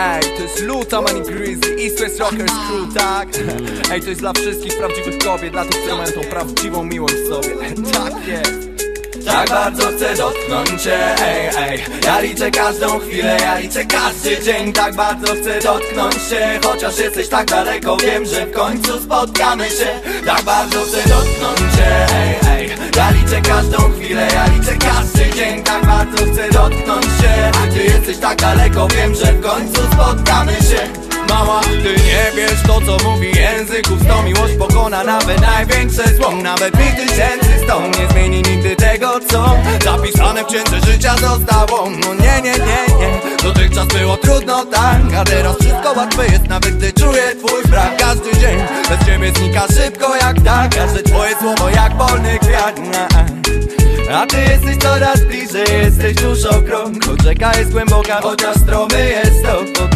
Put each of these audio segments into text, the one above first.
Ej, to jest Luta, Money Grizzly, East West Rockers Crew, tak? Ej, to jest dla wszystkich prawdziwych kobiet, dla tych, które mają tą prawdziwą miłość w sobie Tak jest. Tak bardzo chcę dotknąć cię, ej, ej. Ja liczę każdą chwilę, ja liczę każdy dzień. Tak bardzo chcę dotknąć się Chociaż jesteś tak daleko, wiem, że w końcu spotkamy się. Tak bardzo chcę dotknąć cię, ej, ej. Ja liczę każdą chwilę, ja liczę każdy dzień. Tak bardzo chcę dotknąć się. A ty jesteś tak daleko, wiem, że w końcu Ty nie wiesz to co mówi języków. Sto miłość pokona nawet największe zło. Nawet mi tysięcy sto. Nie zmieni nigdy tego co Zapisane w księdze życia zostało. No nie, nie, nie, nie. Dotychczas było trudno tak. A teraz wszystko łatwe jest nawet gdy czuję twój brak. Każdy dzień bez ciebie znika szybko jak tak. Każde twoje słowo jak polny kwiat. A. Ty jesteś coraz bliżej, jesteś tuż o krok Choć rzeka jest głęboka, chociaż stromy jest to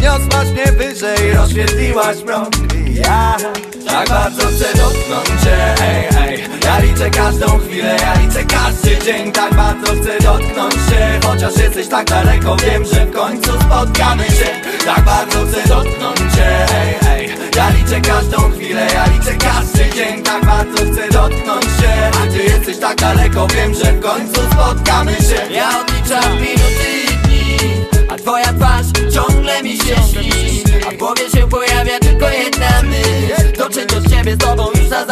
I ja tak bardzo chcę dotknąć cię, ej, ej. Ja liczę każdą chwilę, ja liczę każdy dzień. Tak bardzo chcę dotknąć się Chociaż jesteś tak daleko, wiem, że w końcu spotkamy się. Tak bardzo chcę dotknąć cię, ej, ej. Ja liczę każdą chwilę, ja liczę każdy dzień. Tak bardzo chcę dotknąć się A ty jesteś tak daleko, wiem, że w końcu spotkamy się. Ja odliczam minuty i dni A twoja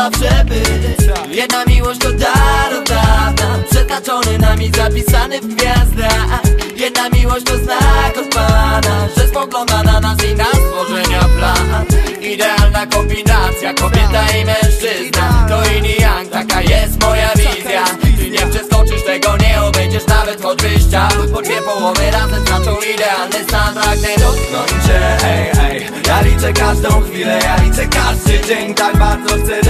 być Jedna miłość to dar od dawna Przeznaczony nami, zapisany w gwiazdach. Jedna miłość to znak od Pana Że spogląda na nas i na stworzenia plan. Idealna kombinacja, kobieta i mężczyzna. To i yang, taka jest moja wizja. Ty nie przeskoczysz tego, nie obejdziesz nawet choć wyjścia. Bo dwie połowy razem znaczą idealny stan. Pragnę dotknąć cię, ej, Ja liczę każdą chwilę, ja liczę każdy dzień. Tak bardzo chcę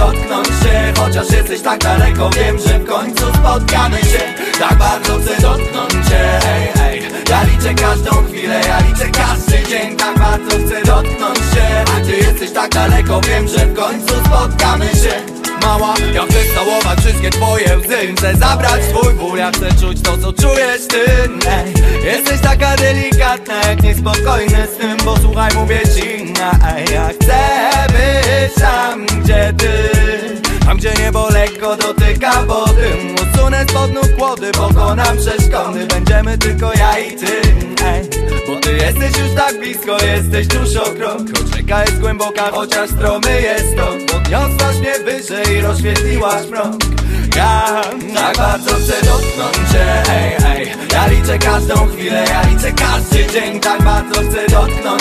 Chociaż jesteś tak daleko, wiem, że w końcu spotkamy się. Tak bardzo chcę dotknąć cię, ej, ej Ja liczę każdą chwilę, ja liczę każdy dzień. Tak bardzo chcę dotknąć się A ty jesteś tak daleko, wiem, że w końcu spotkamy się. Mała, ja chcę całować wszystkie twoje łzy. Chcę zabrać swój ból, ja chcę czuć to co czujesz ty. Ej, Jesteś taka delikatna jak niespokojny z tym Bo słuchaj mówię ci, ej, ja chcę być tam gdzie ty tam gdzie niebo lekko dotyka wody Usunę spod nóg kłody, pokonam przeszkody. Będziemy tylko ja i ty ej. Bo ty jesteś już tak blisko, jesteś tuż o krok. Rzeka jest głęboka, chociaż stromy jest to. Podniosłaś mnie wyżej, rozświetliłaś mrok. Ja tak bardzo chcę dotknąć cię, ej, ej. Ja liczę każdą chwilę, ja liczę każdy dzień. Tak bardzo chcę dotknąć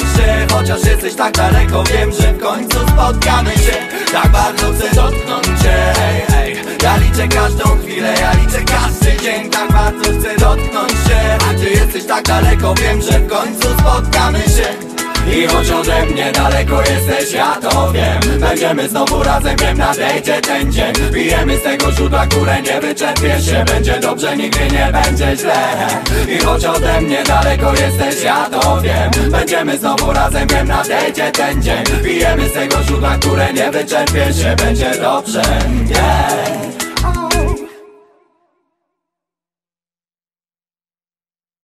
Chociaż jesteś tak daleko, wiem, że w końcu spotkamy się. Tak bardzo chcę dotknąć cię, ej, ej Ja liczę każdą chwilę, ja liczę każdy dzień. Tak bardzo chcę dotknąć się. A ty jesteś tak daleko, wiem, że w końcu spotkamy się i choć ode mnie daleko jesteś, ja to wiem. Będziemy znowu razem, wiem, nadejdzie ten dzień. Pijemy z tego źródła, które nie wyczerpie się. Będzie dobrze, nigdy nie będzie źle. I choć ode mnie daleko jesteś, ja to wiem. Będziemy znowu razem, wiem, nadejdzie ten dzień. Pijemy z tego źródła, które nie wyczerpie się. Będzie dobrze, yeah